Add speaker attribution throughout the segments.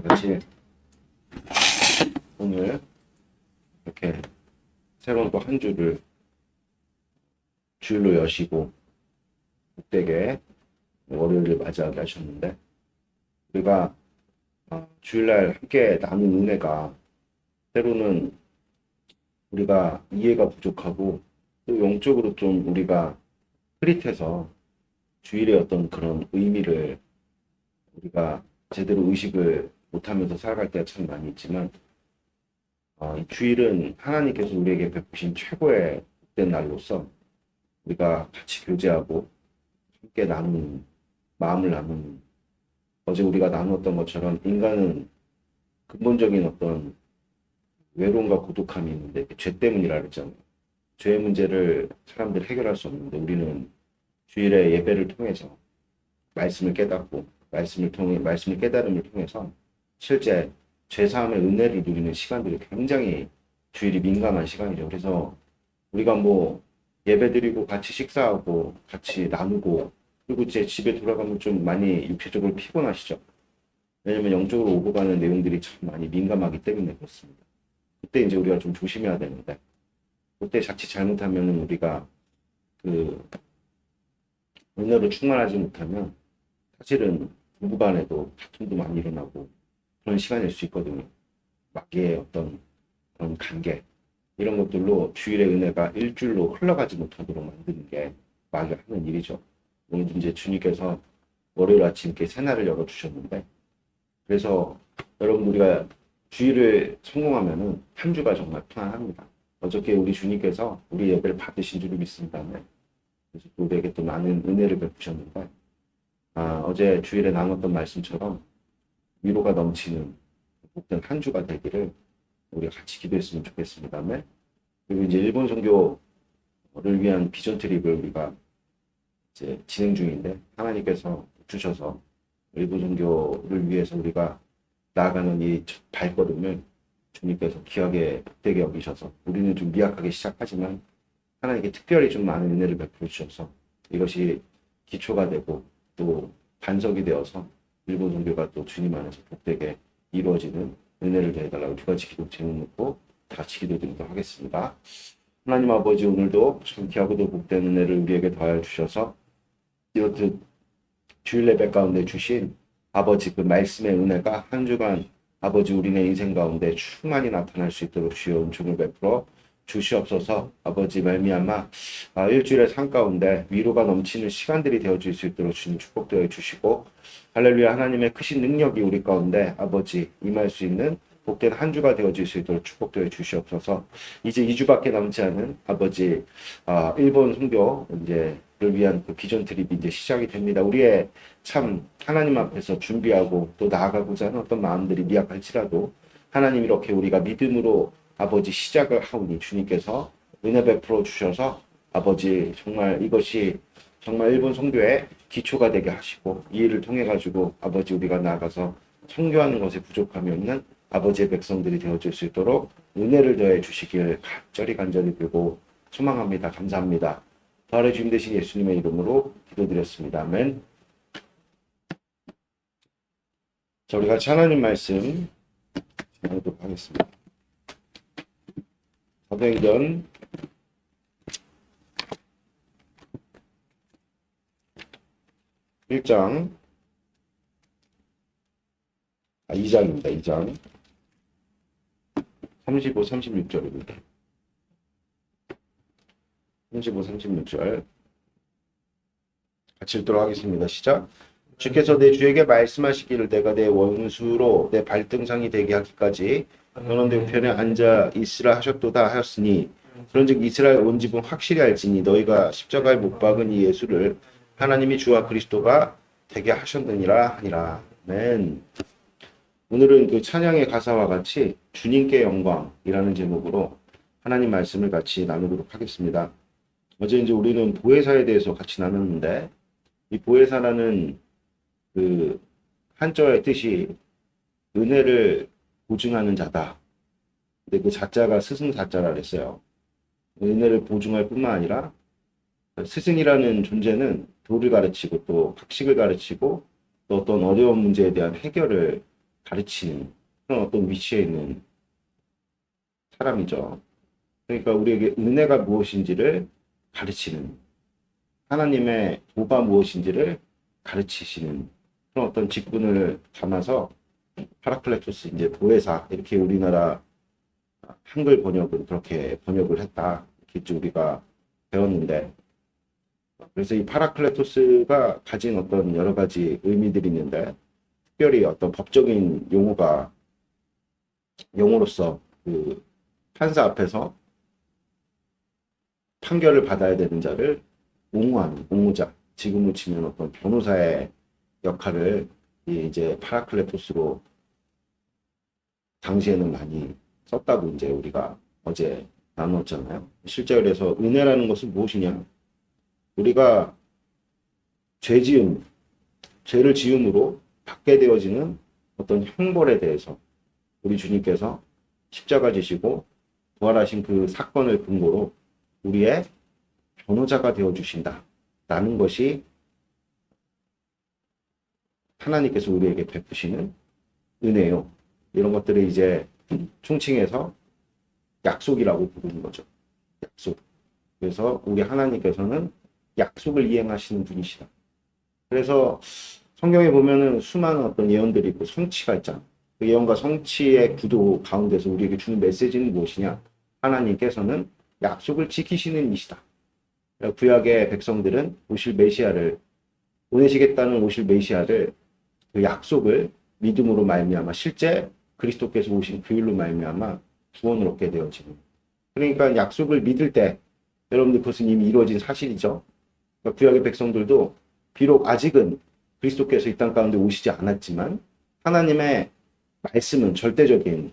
Speaker 1: 같이 오늘 이렇게 새로운 또한 주를 주일로 여시고 복되게 월요일을 맞이하게 하셨는데 우리가 어, 주일날 함께 나눈 은혜가 때로는 우리가 이해가 부족하고 또 영적으로 좀 우리가 흐릿해서 주일의 어떤 그런 의미를 우리가 제대로 의식을 못하면서 살아갈 때가 참 많이 있지만 어, 이 주일은 하나님께서 우리에게 베푸신 최고의 복된 날로서 우리가 같이 교제하고 함께 나누는 마음을 나누는 어제 우리가 나누었던 것처럼 인간은 근본적인 어떤 외로움과 고독함이 있는데 그죄 때문이라 그랬잖아요. 죄의 문제를 사람들이 해결할 수 없는데 우리는 주일의 예배를 통해서 말씀을 깨닫고 말씀을 통해 말씀을 깨달음을 통해서 실제 죄 사함의 은혜를 누리는 시간들이 굉장히 주일이 민감한 시간이죠. 그래서 우리가 뭐 예배드리고 같이 식사하고 같이 나누고 그리고 제 집에 돌아가면 좀 많이 육체적으로 피곤하시죠. 왜냐면 영적으로 오고 가는 내용들이 참 많이 민감하기 때문에 그렇습니다. 그때 이제 우리가 좀 조심해야 되는데 그때 자칫 잘못하면 우리가 그 은혜로 충만하지 못하면 사실은 부부 간에도 다툼도 많이 일어나고 그런 시간일 수 있거든요. 마귀의 어떤 그런 관계 이런 것들로 주일의 은혜가 일주일로 흘러가지 못하도록 만드는 게 마귀가 하는 일이죠. 오늘 이제 주님께서 월요일 아침 이렇게 새날을 열어주셨는데 그래서 여러분 우리가 주일을 성공하면은 한 주가 정말 편안합니다. 어저께 우리 주님께서 우리 예배를 받으신 줄을 믿습니다. 네. 그래서 또 우리에게 또 많은 은혜를 베푸셨는데 아, 어제 주일에 나눴던 말씀처럼 위로가 넘치는 복된 한 주가 되기를 우리가 같이 기도했으면 좋겠습니다. 네. 그리고 이제 일본 선교를 위한 비전 트립을 우리가 이제 진행 중인데 하나님께서 주셔서 일본 선교를 위해서 우리가 나아가는 이첫 발걸음을 주님께서 귀하게 되게 여기셔서 우리는 좀 미약하게 시작하지만 하나님께 특별히 좀 많은 은혜를 베풀어 주셔서 이것이 기초가 되고 또 반석이 되어서 일본 선교가 또 주님 안에서 복되게 이루어지는 은혜를 더해달라고 두 가지 기도 제목 놓고 다 같이 기도드리도록 하겠습니다. 하나님 아버지 오늘도 참 귀하고도 복된 은혜를 우리에게 더하여 주셔서 이렇듯 주일 예배 가운데 주신 아버지 그 말씀의 은혜가 한 주간 아버지 우리네 인생 가운데 충만히 나타날 수 있도록 주여 은총을 베풀어 주시옵소서 아버지 말미암아 아, 일주일의 삶 가운데 위로가 넘치는 시간들이 되어질 수 있도록 주님 축복되어 주시고 할렐루야 하나님의 크신 능력이 우리 가운데 아버지 임할 수 있는 복된 한 주가 되어질 수 있도록 축복되어 주시옵소서. 이제 2주밖에 남지 않은 아버지 아, 일본 선교 이제 를 위한 그 비전 트립이 이제 시작이 됩니다. 우리의 참 하나님 앞에서 준비하고 또 나아가고자 하는 어떤 마음들이 미약할지라도 하나님 이렇게 우리가 믿음으로 아버지 시작을 하오니 주님께서 은혜 베풀어 주셔서 아버지 정말 이것이 정말 일본 선교의 기초가 되게 하시고 이 일을 통해 가지고 아버지 우리가 나아가서 선교하는 것에 부족함이 없는 아버지의 백성들이 되어질 수 있도록 은혜를 더해 주시길 간절히 간절히 빌고 소망합니다. 감사합니다. 부활의 주님 되신 예수님의 이름으로 기도드렸습니다. 아멘. 자, 우리 같이 하나님 말씀 나누도록 하겠습니다. 사도행전 1장 아 2장입니다. 2장 35, 36절입니다. 35, 36절 같이 읽도록 하겠습니다. 시작. 주께서 내 주에게 말씀하시기를 내가 내 원수로 내 발등상이 되게 하기까지 내 우편에 앉아 있으라 하셨도다 하였으니 그런즉 이스라엘 온 집은 확실히 알지니 너희가 십자가에 못 박은 이 예수를 하나님이 주와 그리스도가 되게 하셨느니라 하니라. 아멘. 오늘은 그 찬양의 가사와 같이 주님께 영광이라는 제목으로 하나님 말씀을 같이 나누도록 하겠습니다. 어제 이제 우리는 보혜사에 대해서 같이 나눴는데 이 보혜사라는 그 한자의 뜻이 은혜를 보증하는 자다. 근데 그 자자가 스승 자자라 그랬어요. 은혜를 보증할 뿐만 아니라 스승이라는 존재는 도를 가르치고 또 학식을 가르치고 또 어떤 어려운 문제에 대한 해결을 가르치는 그런 어떤 위치에 있는 사람이죠. 그러니까 우리에게 은혜가 무엇인지를 가르치는 하나님의 도가 무엇인지를 가르치시는 그런 어떤 직분을 담아서 파라클레토스 이제 보혜사 이렇게 우리나라 한글 번역은 그렇게 번역을 했다. 이렇게 우리가 배웠는데. 그래서 이 파라클레토스가 가진 어떤 여러 가지 의미들이 있는데 특별히 어떤 법적인 용어가 용어로서 그 판사 앞에서 판결을 받아야 되는 자를 옹호하는 옹호자. 지금으로 치면 어떤 변호사의 역할을 이 이제 파라클레토스로 당시에는 많이 썼다고 이제 우리가 어제 나눴잖아요. 실제 그래서 은혜라는 것은 무엇이냐? 우리가 죄 지음, 죄를 지음으로 받게 되어지는 어떤 형벌에 대해서 우리 주님께서 십자가 지시고 부활하신 그 사건을 근거로 우리의 변호자가 되어 주신다. 라는 것이 하나님께서 우리에게 베푸시는 은혜요. 이런 것들을 이제 총칭해서 약속이라고 부르는 거죠. 약속. 그래서 우리 하나님께서는 약속을 이행하시는 분이시다. 그래서 성경에 보면은 수많은 어떤 예언들이 있고 성취가 있잖아. 그 예언과 성취의 구도 가운데서 우리에게 주는 메시지는 무엇이냐? 하나님께서는 약속을 지키시는 이시다. 구약의 백성들은 오실 메시아를 보내시겠다는 오실 메시아를 그 약속을 믿음으로 말미암아 실제 그리스도께서 오신 그 일로 말미암아 구원을 얻게 되어지는. 그러니까 약속을 믿을 때 여러분들 그것은 이미 이루어진 사실이죠. 그러니까 구약의 백성들도 비록 아직은 그리스도께서 이 땅 가운데 오시지 않았지만 하나님의 말씀은 절대적인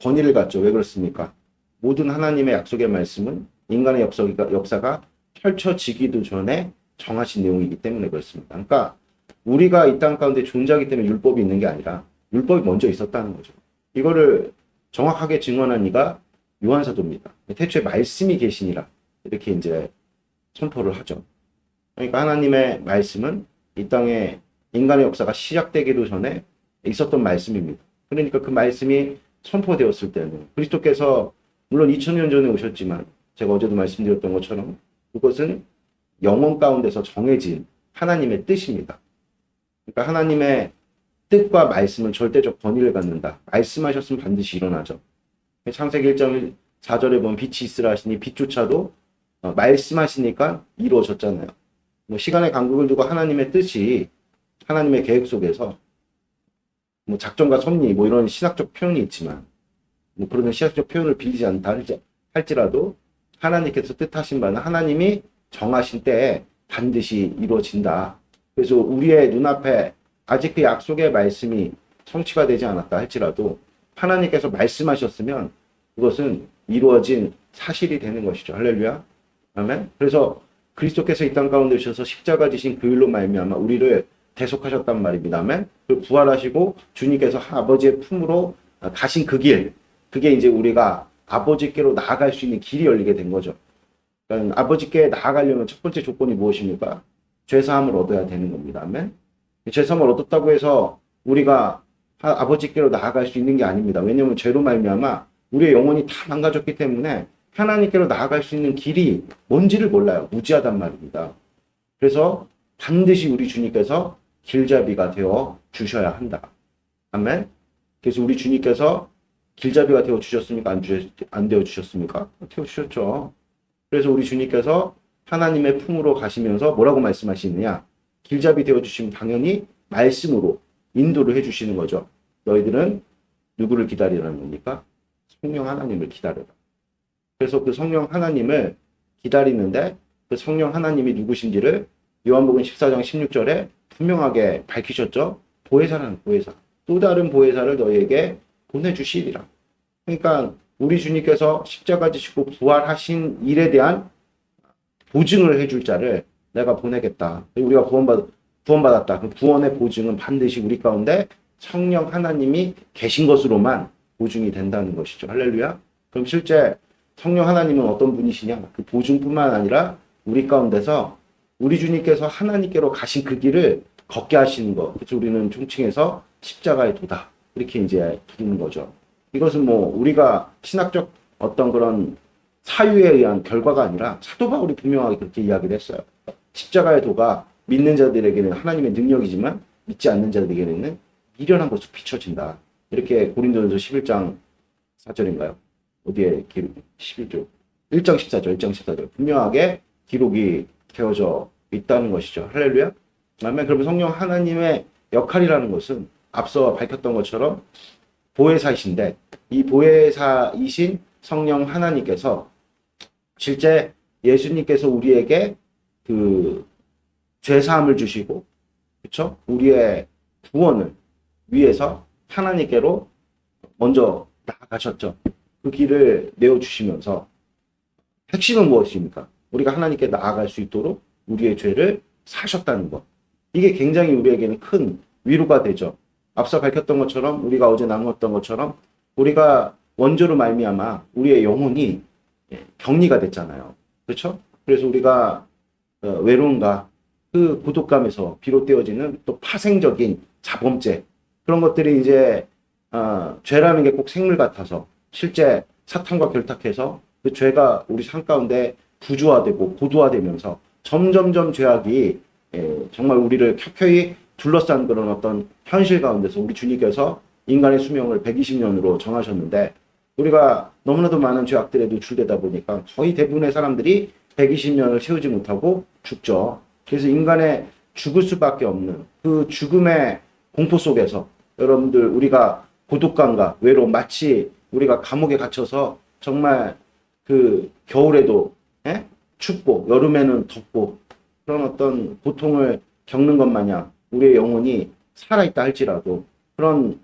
Speaker 1: 권위를 갖죠. 왜 그렇습니까? 모든 하나님의 약속의 말씀은 인간의 역사가, 역사가 펼쳐지기도 전에 정하신 내용이기 때문에 그렇습니다. 그러니까 우리가 이 땅 가운데 존재하기 때문에 율법이 있는 게 아니라 율법이 먼저 있었다는 거죠. 이거를 정확하게 증언한 이가 요한사도입니다. 태초에 말씀이 계시니라 이렇게 이제 선포를 하죠. 그러니까 하나님의 말씀은 이 땅에 인간의 역사가 시작되기도 전에 있었던 말씀입니다. 그러니까 그 말씀이 선포되었을 때는 그리스도께서 물론 2000년 전에 오셨지만 제가 어제도 말씀드렸던 것처럼 그것은 영원 가운데서 정해진 하나님의 뜻입니다. 그러니까 하나님의 뜻과 말씀은 절대적 권위를 갖는다. 말씀하셨으면 반드시 일어나죠. 창세기 1장 4절에 보면 빛이 있으라 하시니 빛조차도 어, 말씀하시니까 이루어졌잖아요. 뭐 시간의 간극을 두고 하나님의 뜻이 하나님의 계획 속에서 뭐 작전과 섭리 뭐 이런 신학적 표현이 있지만 뭐 그런 신학적 표현을 빌리지 않다 할지라도 하나님께서 뜻하신 바는 하나님이 정하신 때에 반드시 이루어진다. 그래서 우리의 눈앞에 아직 그 약속의 말씀이 성취가 되지 않았다 할지라도 하나님께서 말씀하셨으면 그것은 이루어진 사실이 되는 것이죠. 할렐루야. 아멘. 그래서 그리스도께서 이 땅 가운데 오셔서 십자가 지신 그 일로 말미암아 우리를 대속하셨단 말입니다. 아멘. 그 부활하시고 주님께서 아버지의 품으로 가신 그 길, 그게 이제 우리가 아버지께로 나아갈 수 있는 길이 열리게 된 거죠. 그러니까 아버지께 나아가려면 첫 번째 조건이 무엇입니까? 죄사함을 얻어야 되는 겁니다. 아멘. 죄사함을 얻었다고 해서 우리가 아버지께로 나아갈 수 있는 게 아닙니다. 왜냐하면 죄로 말미암아 우리의 영혼이 다 망가졌기 때문에 하나님께로 나아갈 수 있는 길이 뭔지를 몰라요. 무지하단 말입니다. 그래서 반드시 우리 주님께서 길잡이가 되어 주셔야 한다. 아멘. 그래서 우리 주님께서 길잡이가 되어 주셨습니까? 안, 주, 안 되어 주셨습니까? 되어 주셨죠. 그래서 우리 주님께서 하나님의 품으로 가시면서 뭐라고 말씀하시느냐? 길잡이 되어 주시면 당연히 말씀으로 인도를 해 주시는 거죠. 너희들은 누구를 기다리라는 겁니까? 성령 하나님을 기다려라. 그래서 그 성령 하나님을 기다리는데 그 성령 하나님이 누구신지를 요한복음 14장 16절에 분명하게 밝히셨죠. 보혜사라는 보혜사. 또 다른 보혜사를 너희에게 보내주시리라. 그러니까 우리 주님께서 십자가 지시고 부활하신 일에 대한 보증을 해줄 자를 내가 보내겠다. 우리가 구원받, 구원받았다. 그 구원의 보증은 반드시 우리 가운데 성령 하나님이 계신 것으로만 보증이 된다는 것이죠. 할렐루야. 그럼 실제 성령 하나님은 어떤 분이시냐? 그 보증뿐만 아니라 우리 가운데서 우리 주님께서 하나님께로 가신 그 길을 걷게 하시는 것. 그래서 우리는 총칭해서 십자가의 도다. 이렇게 이제 부르는 거죠. 이것은 뭐 우리가 신학적 어떤 그런 사유에 의한 결과가 아니라 사도 바울이 분명하게 그렇게 이야기를 했어요. 십자가의 도가 믿는 자들에게는 하나님의 능력이지만 믿지 않는 자들에게는 미련한 것으로 비춰진다. 이렇게 고린도전서 11장 4절인가요? 어디에 기록? 11절. 1장 14절, 1장 14절. 분명하게 기록이 되어져 있다는 것이죠. 할렐루야. 그다음에 그러면 성령 하나님의 역할이라는 것은 앞서 밝혔던 것처럼 보혜사이신데 이 보혜사이신 성령 하나님께서 실제 예수님께서 우리에게 그 죄사함을 주시고 그렇죠? 우리의 구원을 위해서 하나님께로 먼저 나아가셨죠. 그 길을 내어 주시면서 핵심은 무엇입니까? 우리가 하나님께 나아갈 수 있도록 우리의 죄를 사셨다는 것. 이게 굉장히 우리에게는 큰 위로가 되죠. 앞서 밝혔던 것처럼 우리가 어제 나누었던 것처럼 우리가 원조로 말미암아 우리의 영혼이 예, 격리가 됐잖아요. 그렇죠? 그래서 우리가 어, 외로움과 그 고독감에서 비롯되어지는 또 파생적인 자범죄 그런 것들이 이제 어, 죄라는 게 꼭 생물 같아서 실제 사탄과 결탁해서 그 죄가 우리 삶 가운데 부조화되고 고도화되면서 점점점 죄악이 예, 정말 우리를 켜켜이 둘러싼 그런 어떤 현실 가운데서 우리 주님께서 인간의 수명을 120년으로 정하셨는데 우리가 너무나도 많은 죄악들에 노출되다 보니까 거의 대부분의 사람들이 120년을 채우지 못하고 죽죠. 그래서 인간의 죽을 수밖에 없는 그 죽음의 공포 속에서 여러분들 우리가 고독감과 외로움 마치 우리가 감옥에 갇혀서 정말 그 겨울에도 예? 춥고 여름에는 덥고 그런 어떤 고통을 겪는 것 마냥 우리의 영혼이 살아있다 할지라도 그런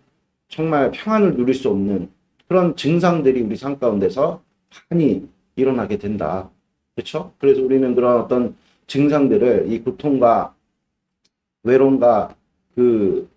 Speaker 1: 정말 평안을 누릴 수 없는 그런 증상들이 우리 삶 가운데서 많이 일어나게 된다. 그렇죠? 그래서 우리는 그런 어떤 증상들을 이 고통과 외로움과 그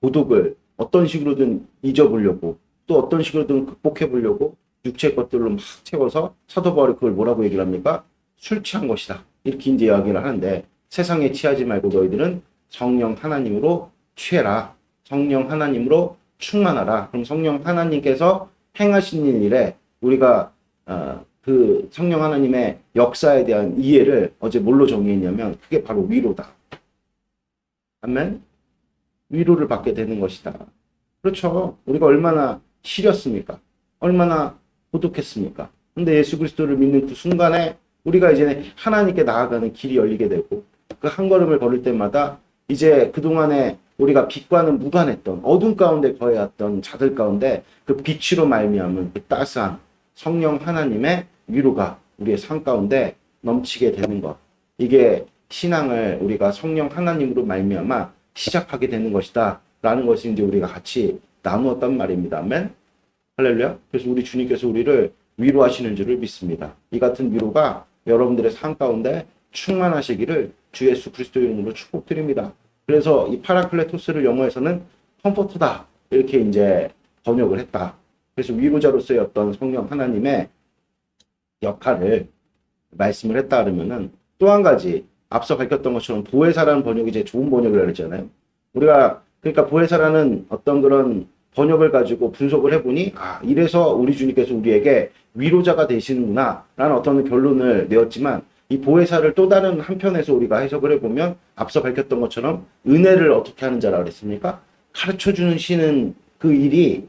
Speaker 1: 고독을 어떤 식으로든 잊어보려고 또 어떤 식으로든 극복해 보려고 육체 것들로 막 채워서 사도 바울이 그걸 뭐라고 얘기를 합니까? 술 취한 것이다. 이렇게 이제 이야기를 하는데 세상에 취하지 말고 너희들은 성령 하나님으로 취해라. 성령 하나님으로 충만하라. 그럼 성령 하나님께서 행하시는 일에 우리가 어, 그 성령 하나님의 역사에 대한 이해를 어제 뭘로 정의했냐면 그게 바로 위로다. 아멘. 위로를 받게 되는 것이다. 그렇죠. 우리가 얼마나 시렸습니까? 얼마나 고독했습니까? 근데 예수 그리스도를 믿는 그 순간에 우리가 이제 하나님께 나아가는 길이 열리게 되고 그 한 걸음을 걸을 때마다 이제 그동안에 우리가 빛과는 무관했던 어둠 가운데 거해왔던 자들 가운데 그 빛으로 말미암은 그 따스한 성령 하나님의 위로가 우리의 삶 가운데 넘치게 되는 것. 이게 신앙을 우리가 성령 하나님으로 말미암아 시작하게 되는 것이다. 라는 것이 이제 우리가 같이 나누었단 말입니다. 아멘. 할렐루야. 그래서 우리 주님께서 우리를 위로하시는 줄을 믿습니다. 이 같은 위로가 여러분들의 삶 가운데 충만하시기를 주 예수 그리스도 이름으로 축복드립니다. 그래서 이 파라클레토스를 영어에서는 컴포터다 이렇게 이제 번역을 했다. 그래서 위로자로서의 어떤 성령 하나님의 역할을 말씀을 했다 그러면은 또 한 가지 앞서 밝혔던 것처럼 보혜사라는 번역이 이제 좋은 번역이라고 했잖아요. 우리가 그러니까 보혜사라는 어떤 그런 번역을 가지고 분석을 해보니 아 이래서 우리 주님께서 우리에게 위로자가 되시는구나 라는 어떤 결론을 내었지만 이 보혜사를 또 다른 한편에서 우리가 해석을 해보면 앞서 밝혔던 것처럼 은혜를 어떻게 하는 자라 그랬습니까? 가르쳐 주는 시는 그 일이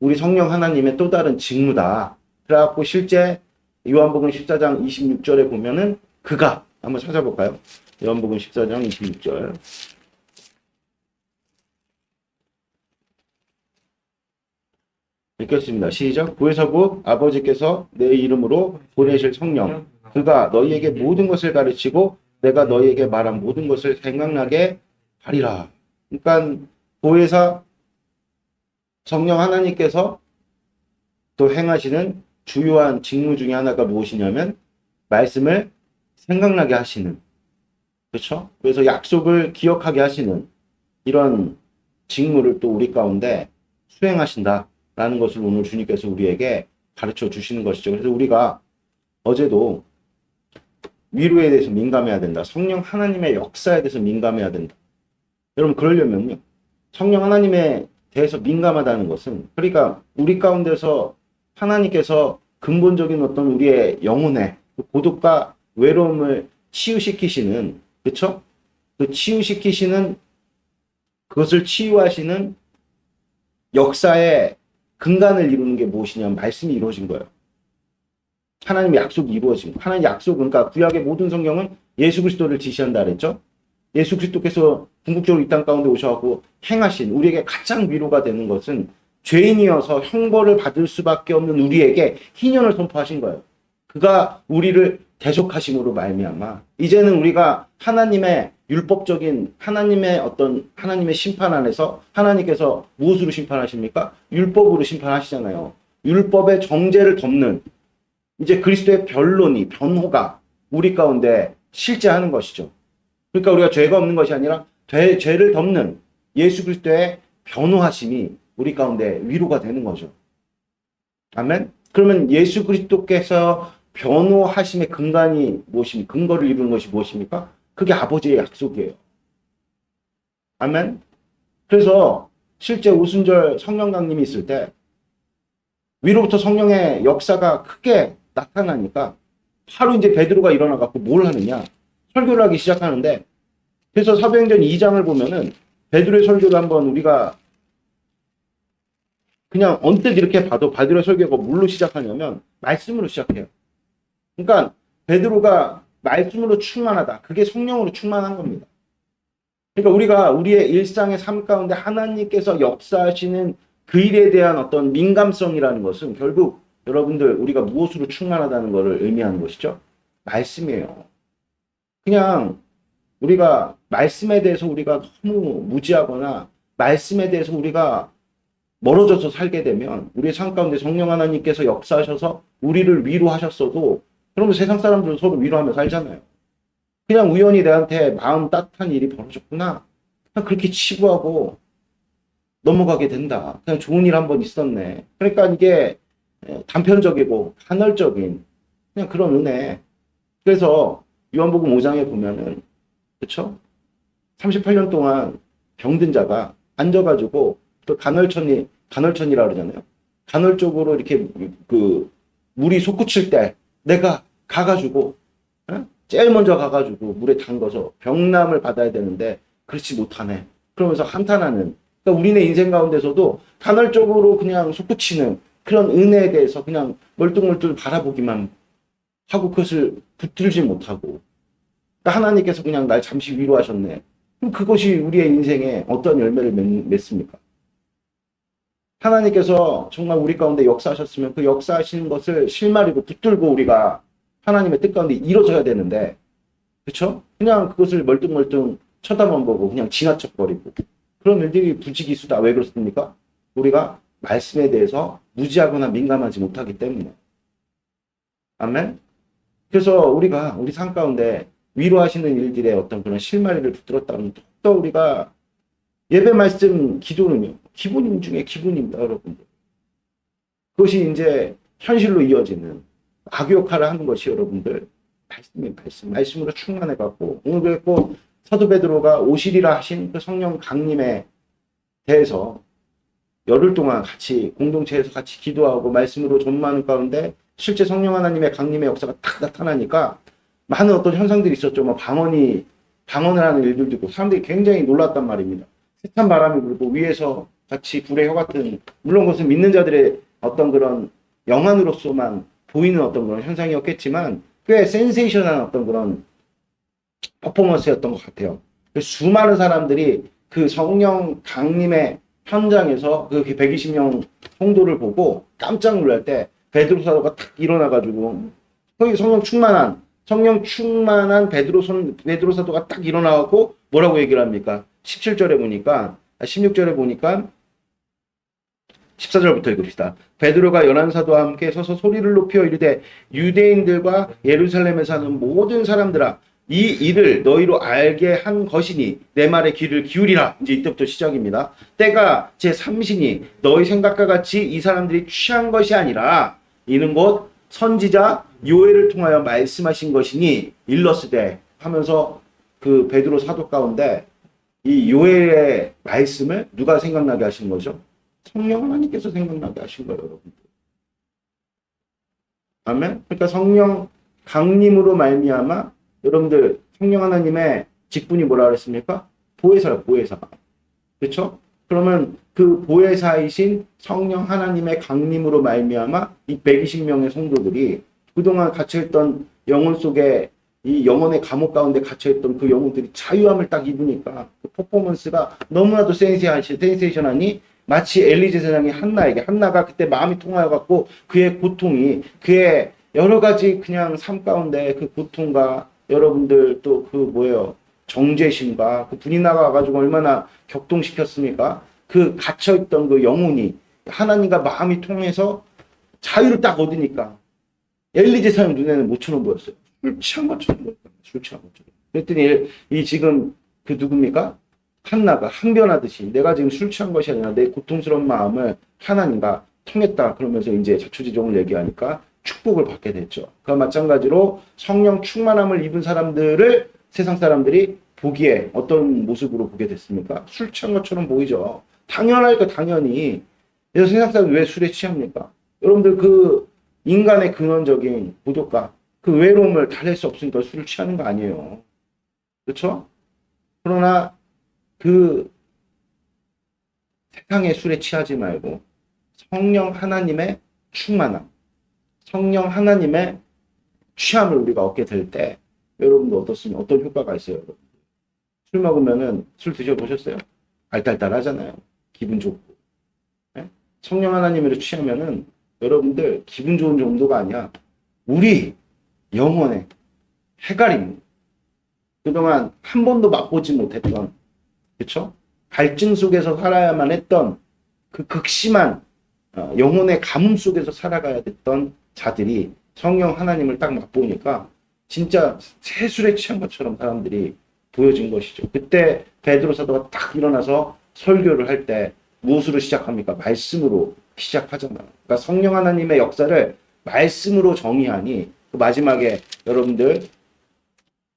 Speaker 1: 우리 성령 하나님의 또 다른 직무다. 그래갖고 실제 요한복음 14장 26절에 보면은 그가 한번 찾아볼까요? 요한복음 14장 26절. 읽겠습니다. 시작. 보혜사고 아버지께서 내 이름으로 보내실 성령 그가 너희에게 모든 것을 가르치고 내가 너희에게 말한 모든 것을 생각나게 하리라. 그러니까 보혜사 성령 하나님께서 또 행하시는 주요한 직무 중에 하나가 무엇이냐면 말씀을 생각나게 하시는 그렇죠? 그래서 약속을 기억하게 하시는 이런 직무를 또 우리 가운데 수행하신다라는 것을 오늘 주님께서 우리에게 가르쳐 주시는 것이죠. 그래서 우리가 어제도 위로에 대해서 민감해야 된다. 성령 하나님의 역사에 대해서 민감해야 된다. 여러분 그러려면요. 성령 하나님에 대해서 민감하다는 것은 그러니까 우리 가운데서 하나님께서 근본적인 어떤 우리의 영혼의 그 고독과 외로움을 치유시키시는 그렇죠? 그 치유시키시는 그것을 치유하시는 역사의 근간을 이루는 게 무엇이냐면 말씀이 이루어진 거예요. 하나님의 약속이 이루어진 거. 하나님 약속 그러니까 구약의 모든 성경은 예수 그리스도를 지시한다 그랬죠. 예수 그리스도께서 궁극적으로 이 땅 가운데 오셔갖고 행하신 우리에게 가장 위로가 되는 것은 죄인이어서 형벌을 받을 수밖에 없는 우리에게 희년을 선포하신 거예요. 그가 우리를 대속하심으로 말미암아 이제는 우리가 하나님의 율법적인 하나님의 어떤 하나님의 심판 안에서 하나님께서 무엇으로 심판하십니까? 율법으로 심판하시잖아요. 율법의 정죄를 덮는 이제 그리스도의 변론이 변호가 우리 가운데 실제하는 것이죠. 그러니까 우리가 죄가 없는 것이 아니라 죄, 죄를 덮는 예수 그리스도의 변호하심이 우리 가운데 위로가 되는 거죠. 아멘. 그러면 예수 그리스도께서 변호하심의 근간이 무엇입니까? 근거를 이루는 것이 무엇입니까? 그게 아버지의 약속이에요. 아멘. 그래서 실제 오순절 성령 강림이 있을 때 위로부터 성령의 역사가 크게 나타나니까 바로 이제 베드로가 일어나 갖고 뭘 하느냐? 설교를 하기 시작하는데 그래서 사도행전 2장을 보면은 베드로의 설교를 한번 우리가 그냥 언뜻 이렇게 봐도 베드로의 설교가 뭘로 시작하냐면 말씀으로 시작해요. 그러니까 베드로가 말씀으로 충만하다. 그게 성령으로 충만한 겁니다. 그러니까 우리가 우리의 일상의 삶 가운데 하나님께서 역사하시는 그 일에 대한 어떤 민감성이라는 것은 결국 여러분들 우리가 무엇으로 충만하다는 것을 의미하는 것이죠. 말씀이에요. 그냥 우리가 말씀에 대해서 우리가 너무 무지하거나 말씀에 대해서 우리가 멀어져서 살게 되면 우리의 삶 가운데 성령 하나님께서 역사하셔서 우리를 위로하셨어도 그러면 세상 사람들은 서로 위로하며 살잖아요. 그냥 우연히 내한테 마음 따뜻한 일이 벌어졌구나. 그냥 그렇게 치부하고 넘어가게 된다. 그냥 좋은 일 한 번 있었네. 그러니까 이게 단편적이고 간헐적인 그냥 그런 은혜. 그래서 요한복음 5장에 보면은 그렇죠? 38년 동안 병든 자가 앉아가지고 또 간헐천이 간헐천이라 그러잖아요. 간헐적으로 이렇게 그 물이 솟구칠 때 내가 가가지고 어? 제일 먼저 가가지고 물에 담궈서 병남을 받아야 되는데 그렇지 못하네. 그러면서 한탄하는. 그러니까 우리네 인생 가운데서도 간헐적으로 그냥 솟구치는 그런 은혜에 대해서 그냥 멀뚱멀뚱 바라보기만 하고 그것을 붙들지 못하고 그러니까 하나님께서 그냥 날 잠시 위로하셨네. 그럼 그것이 우리의 인생에 어떤 열매를 맺, 맺습니까? 하나님께서 정말 우리 가운데 역사하셨으면 그 역사하시는 것을 실마리고 붙들고 우리가 하나님의 뜻 가운데 이뤄져야 되는데 그렇죠? 그냥 그것을 멀뚱멀뚱 쳐다만 보고 그냥 지나쳐 버리고 그런 일들이 부지기수다. 왜 그렇습니까? 우리가 말씀에 대해서 무지하거나 민감하지 못하기 때문에. 아멘? 그래서 우리가 우리 삶 가운데 위로하시는 일들의 어떤 그런 실마리를 붙들었다면 또 우리가 예배 말씀 기도는요. 기본임 중에 기본입니다, 여러분들. 그것이 이제 현실로 이어지는 악유 역할을 하는 것이 여러분들 말씀이 말씀, 말씀으로 충만해 갖고 오늘 그랬고 사도 베드로가 오시리라 하신 그 성령 강림에 대해서 열흘 동안 같이 공동체에서 같이 기도하고 말씀으로 전무하는 가운데 실제 성령 하나님의 강림의 역사가 딱 나타나니까 많은 어떤 현상들이 있었죠. 뭐 방언이 방언을 하는 일들도 있고 사람들이 굉장히 놀랐단 말입니다. 세찬 바람이 불고 위에서 같이 불의 혀 같은 물론 그것은 믿는 자들의 어떤 그런 영안으로서만 보이는 어떤 그런 현상이었겠지만 꽤 센세이션한 어떤 그런 퍼포먼스였던 것 같아요. 수많은 사람들이 그 성령 강림의 현장에서 그 120명 성도를 보고 깜짝 놀랄 때 베드로 사도가 탁 일어나가지고 거기 성령 충만한 성령 충만한 베드로 손 베드로 사도가 딱 일어나고 뭐라고 얘기를 합니까? 17절에 보니까 16절에 보니까 14절부터 읽읍시다. 베드로가 열한 사도와 함께 서서 소리를 높여 이르되 유대인들과 예루살렘에 사는 모든 사람들아 이 일을 너희로 알게 한 것이니 내 말에 귀를 기울이라. 이제 이때부터 시작입니다. 때가 제 삼신이 너희 생각과 같이 이 사람들이 취한 것이 아니라 이는 곧 선지자 요엘을 통하여 말씀하신 것이니 일러스되 하면서 그 베드로 사도 가운데 이 요엘의 말씀을 누가 생각나게 하신 거죠? 성령 하나님께서 생각나게 하신 거예요, 여러분들. 아멘. 그러니까 성령 강림으로 말미암아 여러분들 성령 하나님의 직분이 뭐라 그랬습니까? 보혜사요, 보혜사. 그렇죠? 그러면 그 보혜사이신 성령 하나님의 강림으로 말미암아 이 120명의 성도들이 그동안 갇혀있던 영혼 속에 이 영혼의 감옥 가운데 갇혀있던 그 영혼들이 자유함을 딱 입으니까 그 퍼포먼스가 너무나도 센세이션, 센세이션하니 마치 엘리제 세상의 한나에게 한나가 그때 마음이 통하여 갖고 그의 고통이 그의 여러 가지 그냥 삶 가운데 그 고통과 여러분들 또 그 뭐예요 정죄심과 그 분이 나가가지고 얼마나 격동시켰습니까? 그 갇혀있던 그 영혼이 하나님과 마음이 통해서 자유를 딱 얻으니까 엘리제 사람 눈에는 모처럼 보였어요. 술 취한 것처럼 보였다. 술 취한 것처럼. 그랬더니 이 지금 그 누굽니까? 한나가 항변하듯이 내가 지금 술 취한 것이 아니라 내 고통스러운 마음을 하나님과 통했다. 그러면서 이제 자초지종을 얘기하니까 축복을 받게 됐죠. 그와 마찬가지로 성령 충만함을 입은 사람들을 세상 사람들이 보기에 어떤 모습으로 보게 됐습니까? 술 취한 것처럼 보이죠. 당연하니까 당연히. 그래서 세상 사람들 왜 술에 취합니까? 여러분들 그 인간의 근원적인 부족과 그 외로움을 달랠 수 없으니까 술을 취하는 거 아니에요. 그렇죠? 그러나 그 세상의 술에 취하지 말고 성령 하나님의 충만함, 성령 하나님의 취함을 우리가 얻게 될 때 여러분도 어떻습니까? 어떤 효과가 있어요, 여러분? 술 먹으면은 술 드셔보셨어요? 알딸딸 하잖아요. 기분 좋고. 예? 성령 하나님으로 취하면은 여러분들 기분 좋은 정도가 아니야. 우리 영혼의 해갈입니다. 그동안 한 번도 맛보지 못했던, 그쵸? 갈증 속에서 살아야만 했던 그 극심한 어, 영혼의 가뭄 속에서 살아가야 됐던 자들이 성령 하나님을 딱 맛보니까 진짜 새술에 취한 것처럼 사람들이 보여진 것이죠. 그때 베드로 사도가 딱 일어나서 설교를 할 때 무엇으로 시작합니까? 말씀으로 시작하잖아요. 그러니까 성령 하나님의 역사를 말씀으로 정의하니 그 마지막에 여러분들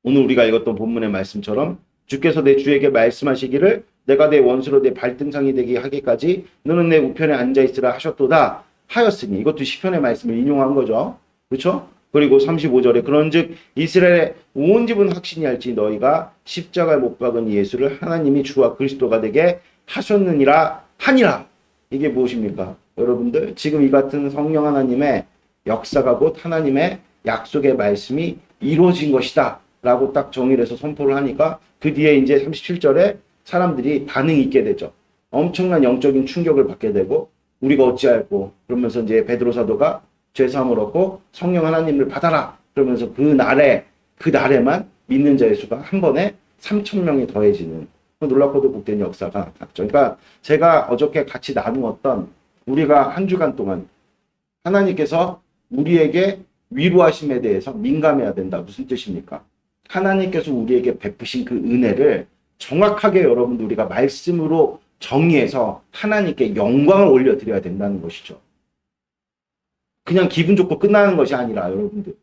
Speaker 1: 오늘 우리가 읽었던 본문의 말씀처럼 주께서 내 주에게 말씀하시기를 내가 내 원수로 내 발등상이 되게 하기까지 너는 내 우편에 앉아 있으라 하셨도다 하였으니 이것도 시편의 말씀을 인용한 거죠. 그렇죠? 그리고 35절에 그런즉 이스라엘의 온 집은 확신이 할지 너희가 십자가에 못 박은 예수를 하나님이 주와 그리스도가 되게 하셨느니라 하니라. 이게 무엇입니까? 여러분들 지금 이 같은 성령 하나님의 역사가 곧 하나님의 약속의 말씀이 이루어진 것이다. 라고 딱 정의를 해서 선포를 하니까 그 뒤에 이제 37절에 사람들이 반응이 있게 되죠. 엄청난 영적인 충격을 받게 되고 우리가 어찌할꼬 그러면서 이제 베드로 사도가 죄사함을 얻고 성령 하나님을 받아라 그러면서 그 날에 그 날에만 믿는 자의 수가 한 번에 3천 명이 더해지는 그 놀랍고도 복된 역사가 났죠. 그러니까 제가 어저께 같이 나누었던 우리가 한 주간 동안 하나님께서 우리에게 위로하심에 대해서 민감해야 된다. 무슨 뜻입니까? 하나님께서 우리에게 베푸신 그 은혜를 정확하게 여러분들 우리가 말씀으로 정의해서 하나님께 영광을 올려드려야 된다는 것이죠. 그냥 기분 좋고 끝나는 것이 아니라 여러분들.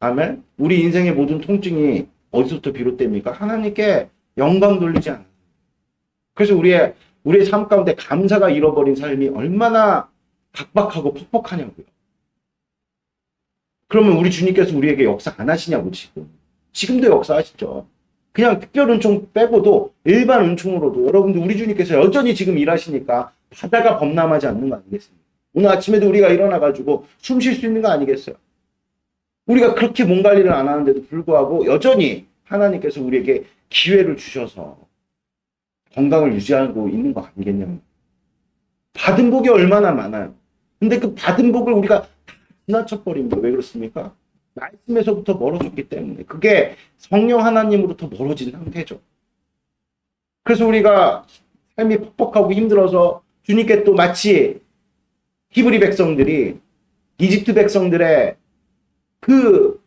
Speaker 1: 아멘. 우리 인생의 모든 통증이 어디서부터 비롯됩니까? 하나님께 영광 돌리지 않아. 그래서 우리의 우리의 삶 가운데 감사가 잃어버린 삶이 얼마나 각박하고 퍽퍽하냐고요. 그러면 우리 주님께서 우리에게 역사 안 하시냐고 지금. 지금도 역사하시죠. 그냥 특별 은총 빼고도 일반 은총으로도 여러분들 우리 주님께서 여전히 지금 일하시니까 바다가 범람하지 않는 거 아니겠습니까? 오늘 아침에도 우리가 일어나가지고 숨 쉴 수 있는 거 아니겠어요? 우리가 그렇게 몸 관리를 안 하는데도 불구하고 여전히 하나님께서 우리에게 기회를 주셔서 건강을 유지하고 있는 거 아니겠냐고. 받은 복이 얼마나 많아요. 근데 그 받은 복을 우리가 지나쳐버린 거왜 그렇습니까? 말씀에서부터 멀어졌기 때문에 그게 성령 하나님으로부터 멀어진 상태죠. 그래서 우리가 삶이 퍽퍽하고 힘들어서 주님께 또 마치 히브리 백성들이 이집트 백성들의 그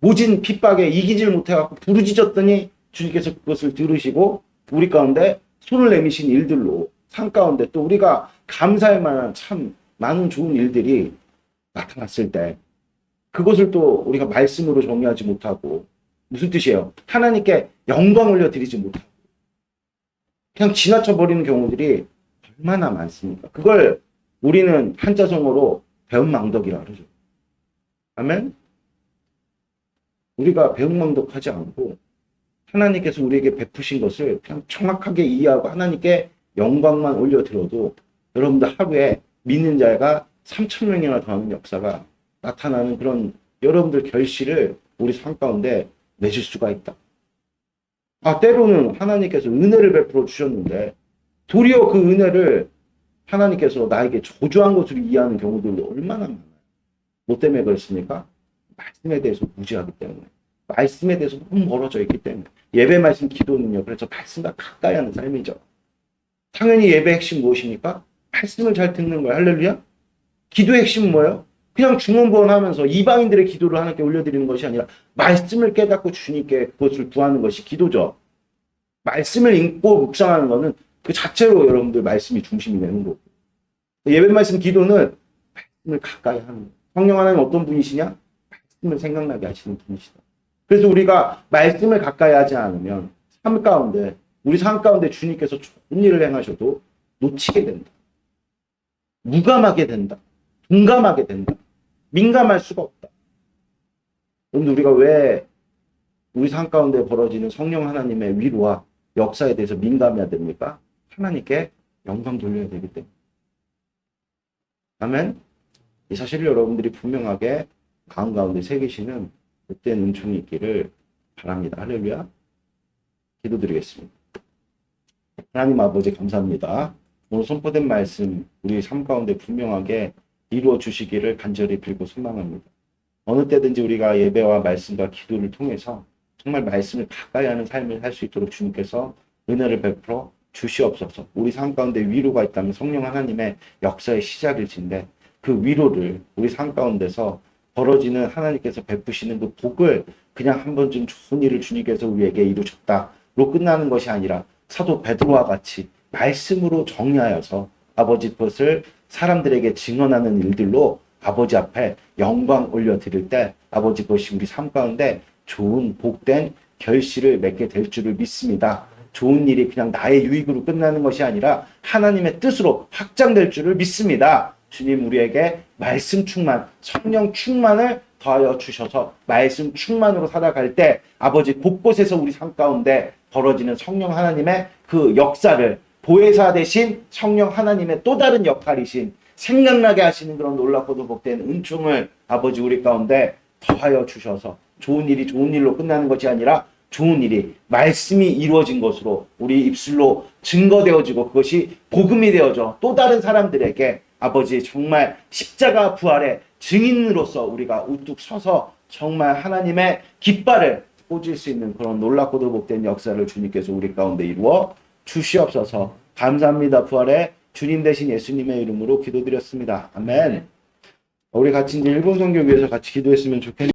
Speaker 1: 모진 핍박에 이기질 못해갖고 부르짖었더니 주님께서 그것을 들으시고 우리 가운데 손을 내미신 일들로 산 가운데 또 우리가 감사할 만한 참 많은 좋은 일들이 나타났을 때 그것을 또 우리가 말씀으로 정의하지 못하고 무슨 뜻이에요? 하나님께 영광 올려 드리지 못하고 그냥 지나쳐 버리는 경우들이 얼마나 많습니까? 그걸 우리는 한자성어로 배은망덕이라 그러죠. 아멘? 우리가 배은망덕하지 않고 하나님께서 우리에게 베푸신 것을 그냥 정확하게 이해하고 하나님께 영광만 올려드려도 여러분들 하루에 믿는 자가 3천 명이나 더하는 역사가 나타나는 그런 여러분들 결실을 우리 삶 가운데 맺을 수가 있다. 아, 때로는 하나님께서 은혜를 베풀어 주셨는데 도리어 그 은혜를 하나님께서 나에게 조주한 것으로 이해하는 경우들도 얼마나 많아요. 뭐 때문에 그렇습니까? 말씀에 대해서 무지하기 때문에. 말씀에 대해서 너무 멀어져 있기 때문에. 예배 말씀 기도는요. 그래서 말씀과 가까이 하는 삶이죠. 당연히 예배 핵심 무엇입니까? 말씀을 잘 듣는 거예요. 할렐루야. 기도의 핵심은 뭐예요? 그냥 중원부원 하면서 이방인들의 기도를 하나님께 올려드리는 것이 아니라 말씀을 깨닫고 주님께 그것을 구하는 것이 기도죠. 말씀을 읽고 묵상하는 것은 그 자체로 여러분들 말씀이 중심이 되는 거고. 예배 말씀 기도는 말씀을 가까이 하는 거예요. 성령 하나님 어떤 분이시냐? 말씀을 생각나게 하시는 분이시다. 그래서 우리가 말씀을 가까이 하지 않으면 삶 가운데 우리 삶 가운데 주님께서 좋은 일을 행하셔도 놓치게 된다. 무감하게 된다. 동감하게 된다. 민감할 수가 없다. 그런데 우리가 왜 우리 삶 가운데 벌어지는 성령 하나님의 위로와 역사에 대해서 민감해야 됩니까? 하나님께 영광 돌려야 되기 때문에. 아멘. 이 사실을 여러분들이 분명하게 가운 가운데 새기시는 그때 은총이 있기를 바랍니다. 할렐루야. 기도드리겠습니다. 하나님 아버지 감사합니다. 오늘 선포된 말씀 우리 삶 가운데 분명하게 이루어 주시기를 간절히 빌고 소망합니다. 어느 때든지 우리가 예배와 말씀과 기도를 통해서 정말 말씀을 가까이 하는 삶을 살 수 있도록 주님께서 은혜를 베풀어 주시옵소서. 우리 삶 가운데 위로가 있다면 성령 하나님의 역사의 시작일진데 그 위로를 우리 삶 가운데서 벌어지는 하나님께서 베푸시는 그 복을 그냥 한 번쯤 좋은 일을 주님께서 우리에게 이루셨다로 끝나는 것이 아니라 사도 베드로와 같이 말씀으로 정리하여서 아버지 것을 사람들에게 증언하는 일들로 아버지 앞에 영광 올려드릴 때 아버지 것이 우리 삶 가운데 좋은 복된 결실을 맺게 될 줄을 믿습니다. 좋은 일이 그냥 나의 유익으로 끝나는 것이 아니라 하나님의 뜻으로 확장될 줄을 믿습니다. 주님 우리에게 말씀 충만, 성령 충만을 더하여 주셔서 말씀 충만으로 살아갈 때 아버지 곳곳에서 우리 삶 가운데 벌어지는 성령 하나님의 그 역사를 보혜사 대신 성령 하나님의 또 다른 역할이신 생각나게 하시는 그런 놀랍고도 복된 은총을 아버지 우리 가운데 더하여 주셔서 좋은 일이 좋은 일로 끝나는 것이 아니라 좋은 일이 말씀이 이루어진 것으로 우리 입술로 증거되어지고 그것이 복음이 되어져 또 다른 사람들에게 아버지 정말 십자가 부활의 증인으로서 우리가 우뚝 서서 정말 하나님의 깃발을 꽂을 수 있는 그런 놀랍고도 복된 역사를 주님께서 우리 가운데 이루어 주시옵소서. 감사합니다 부활의 주님 대신 예수님의 이름으로 기도드렸습니다. 아멘. 우리 같이 이제 일본 선교 위해서 같이 기도했으면 좋겠는데